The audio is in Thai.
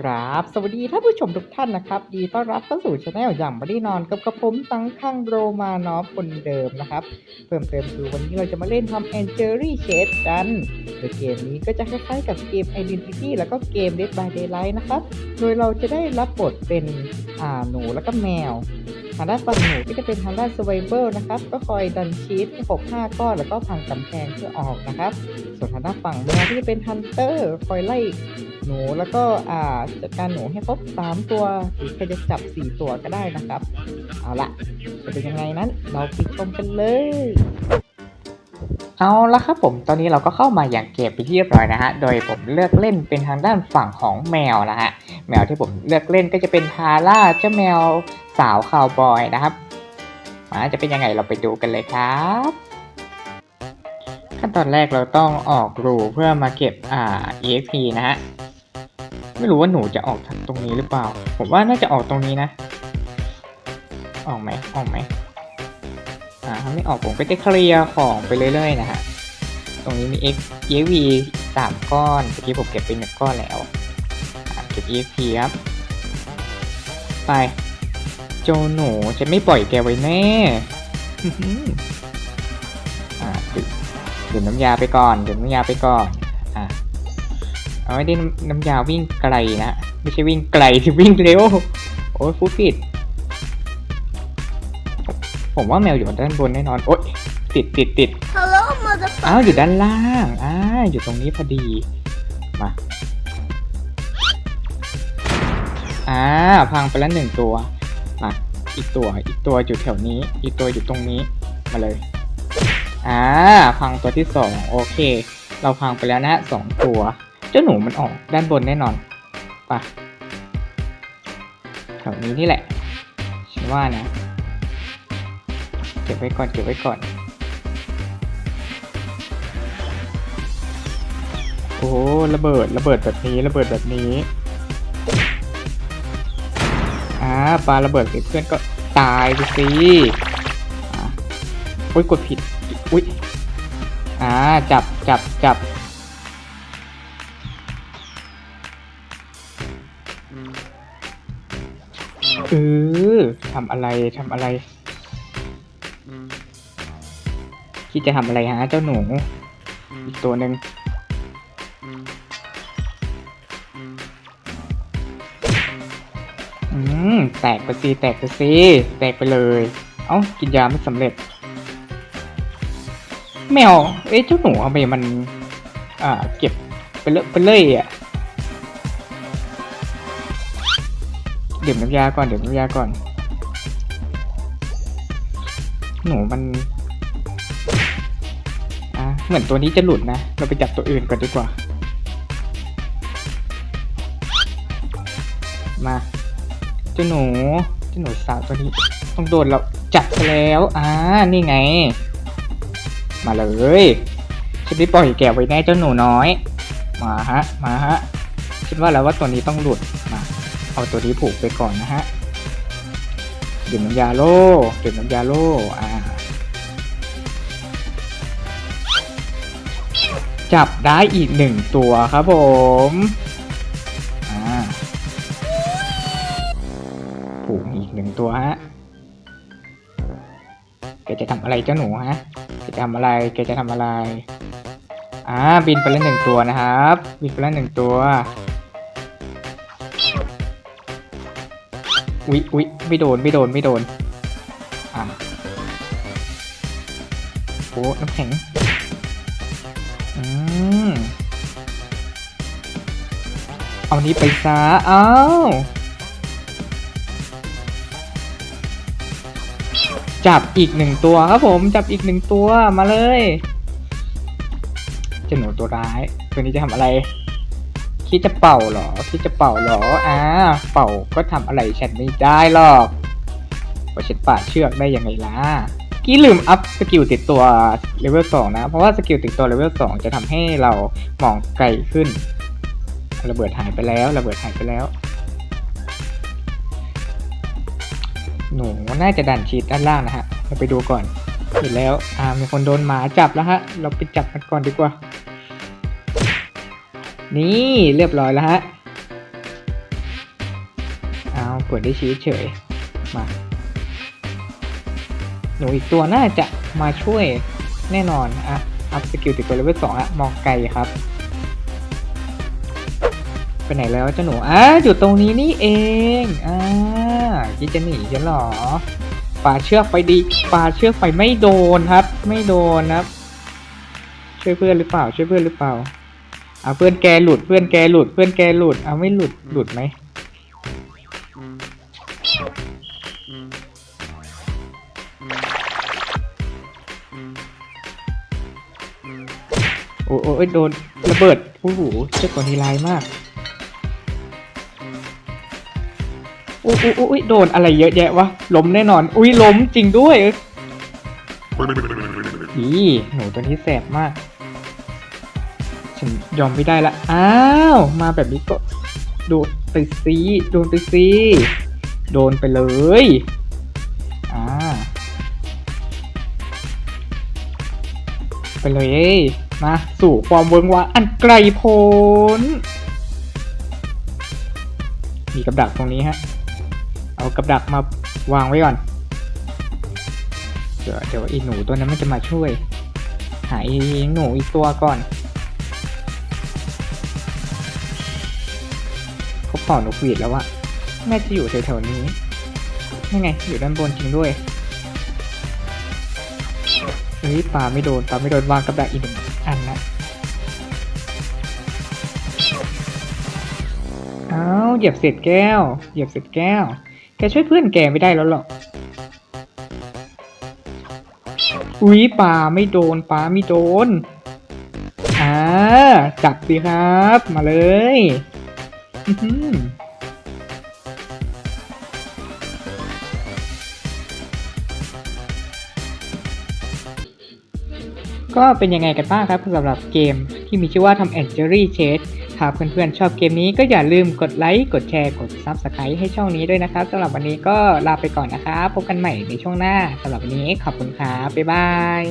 ครับ สวัสดีท่านผู้ชมทุกท่านนะครับ ดีต้อนรับเข้าสู่ช anel อย่างไม่ได้นอนกับกระผมสังคังโรมานอฟคนเดิมนะครับ เพิ่มเติมคือวันนี้เราจะมาเล่นทำแอนเจอรี่เชดกันโดยเกมนี้ก็จะคล้ายๆกับเกม Identity แล้วก็เกม Dead by Daylight นะครับ โดยเราจะได้รับบทเป็นอ่าหนูแล้วก็แมวทางด้านฝั่งหนูก็จะเป็นทางด้าน survival นะครับ ก็คอยดันชีสให้ครบ5ก้อนแล้วก็พังกำแพงเพื่อออกนะครับ ส่วนทางด้านฝั่งแมวก็จะเป็นฮันเตอร์คอยไล่ หนูแล้วก็อ่าจัดการหนูให้ครบ3 ตัวหรือใครจะจับ 4 ตัวก็ได้นะครับ เอาละจะเป็นยังไงนั้น เราไปชมกันเลย เอาละครับผมตอนนี้เราก็เข้ามาอย่างเกมไปที่เรียบร้อยนะฮะ โดยผมเลือกเล่นเป็นทางด้านฝั่งของแมวนะฮะ แมวที่ผมเลือกเล่นก็จะเป็นทาร่าเจ้าแมวสาวคาวบอยนะครับมาจะเป็นยังไงเราไปดูกันเลยครับขั้นตอนแรกเราต้องออกรูเพื่อมาเก็บอ่า EXP นะฮะ ไม่รู้ว่าหนูจะออกทางตรงนี้หรือเปล่า ผมว่าน่าจะออกตรงนี้นะ ออกไหมออกไหมอ่าถ้าไม่ออกผมก็จะเคลียร์ของไปเรื่อยๆนะฮะ ตรงนี้มี X EXP สามก้อนเมื่อกี้ผมเก็บไปหนึ่งก้อนแล้วเก็บ EXP ครับไปโจหนูจะไม่ปล่อยแกไว้แน่อ่าดื่มน้ำยาไปก่อนดื่มน้ำยาไปก่อน เอาไม่ได้น้ำน้ำยาวิ่งไกลนะ ไม่ใช่วิ่งไกลที่วิ่งเร็ว โอ้ยฟูดผิดผมว่าแมวอยู่ด้านบนแน่นอน โอ๊ยติดติดติด Hello, motherfucker. อ้าวอยู่ด้านล่างอ่าอยู่ตรงนี้พอดี มา อ่า พังไปแล้วหนึ่งตัวมาอีกตัว อีกตัวอยู่แถวนี้ อีกตัวอยู่ตรงนี้ มาเลย อ่า พังตัวที่สองโอเค เราพังไปแล้วนะสองตัว เจ้าหนูมันออกด้านบนแน่นอนไปะแถวนี้นี่แหละ ฉันว่านะ เก็บไว้ก่อน เก็บไว้ก่อน โอ้ระเบิด ระเบิดแบบนี้ ระเบิดแบบนี้ อ่าปาระเบิดเพื่อนก็ตายไปสิอ่อุ้ยกดผิด อุ้ยอ่า จับ จับ จับ เออทำอะไรทำอะไรคิดจะทำอะไรฮะเจ้าหนูอีกตัวหนึ่งอืมแตกไปสิแตกไปสิแตกไปเลย เอ้ากินยาไม่สำเร็จ แมว เอ๊ะเจ้าหนูทำไมมัน อ่า เก็บไปเลอะไปเลยอะ ดื่มน้ำยาก่อนดื่มน้ำยาก่อน หนูมันอ่าเหมือนตัวนี้จะหลุดนะ เราไปจับตัวอื่นก่อนดีกว่า มาเจ้าหนูเจ้าหนูสาวตัวนี้ ต้องโดนเราจับไปแล้วอ่านี่ไง มาเลยฉันได้ปล่อยแกไว้แน่เจ้าหนูน้อย มาฮะ มาฮะ คิดว่าแล้วว่าตัวนี้ต้องหลุด มา เอาตัวนี้ผูกไปก่อนนะฮะดื่มน้ำยาโล่ดื่มน้ำยาโล่อ่า จับได้อีกหนึ่งตัวครับผมอ่าผูกอีกหนึ่งตัวฮะแกจะทำอะไรเจ้าหนูฮะแกจะทำอะไรแกจะทำอะไรอ่าบินไปแล้วหนึ่งตัวนะครับ บินไปแล้วหนึ่งตัว อุ๊ยอุ๊ยไม่โดนไม่โดนไม่โดนอ่าโอ้น้ำแข็งอืมเอานี้ไปซะอ้าวจับอีกหนึ่งตัวครับผมจับอีกหนึ่งตัวมาเลยเจ้าหนูตัวร้าย ตัวนี้จะทำอะไร คิดจะเป่าเหรอ คิดจะเป่าเหรอ อ่า เป่าก็ทำอะไรฉันไม่ได้หรอกเพราฉันปาเชือกได้ยังไงล่ะ กี้ลืมอัพสกิลติดตัวเลเวลสองนะ เพราะว่าสกิลติดตัวเลเวลสองจะทำให้เรามองไกลขึ้น ระเบิดหายไปแล้ว ระเบิดหายไปแล้ว หนูน่าจะดันชีตด้านล่างนะฮะ เราไปดูก่อนเห็นแล้ว อ่า มีคนโดนหมาจับแล้วฮะ เราไปจับมันก่อนดีกว่า นี่เรียบร้อยแล้วฮะเปิดได้ชีสเฉยมาหนูอีกตัวน่าจะมาช่วยแน่นอนอะอัพสกิลติดตัวเลเวลสองอะมองไกลครับ ไปไหนแล้วเจ้าหนูอะอยู่ตรงนี้นี่เองอ่าคิดจะหนีฉันเหรอปาเชือกไปดีปาเชือกไปไม่โดนครับ ไม่โดนครับ ช่วยเพื่อนหรือเปล่า ช่วยเพื่อนหรือเปล่า อ่าเพื่อนแกหลุดเพื่อนแกหลุดเพื่อนแกหลุด เอาไม่หลุดหลุดไหมโอ้โอ้เอ้ยโดนระเบิดโอ้โหเจ้าตัวนี้ร้ายมากโอ้โอ้โอ้อุ๊ยโดนอะไรเยอะแยะวะล้มแน่นอน อุ้ยล้มจริงด้วยเอ้ยอีหนูตัวนี้แสบมาก ฉันยอมไม่ได้ละ อ้าว มาแบบนี้ก็ โดนไปซีโดนไปซีโดนไปเลย อ่า ไปเลยเอ้ยมา สู่ความเวิงว้างอันไกลโพ้น มีกับดักตรงนี้ฮะ เอากับดักมาวางไว้ก่อน เดี๋ยวเดี๋ยวไอีหนูตัวนั้นมันจะมาช่วย หาไอหนูอีกตัวก่อน ป่าหนูหวีดแล้วอะน่าจะอยู่แถวๆนี้นี่ไง อยู่ด้านบนจริงด้วยเฮ้ยปลาไม่โดนปลาไม่โดนวางกับดักอีกหนึ่งอันนะอ้าวเหยียบเศษแก้ว เหยียบเศษแก้ว แกช่วยเพื่อนแกไม่ได้แล้วหรอกอุ้ยปลาไม่โดนปลาไม่โดน อ่า จับสิครับ มาเลย อื้อหือก็เป็นยังไงกันบ้างครับสำหรับเกมที่มีชื่อว่าทำแอนเจอรี่เชสถ้าเพื่อนๆชอบเกมนี้ก็อย่าลืมกดไลค์ กดแชร์ กด Subscribe ให้ช่องนี้ด้วยนะครับสำหรับวันนี้ก็ลาไปก่อนนะครับพบกันใหม่ในช่วงหน้าสำหรับวันนี้ขอบคุณครับ บ๊ายบาย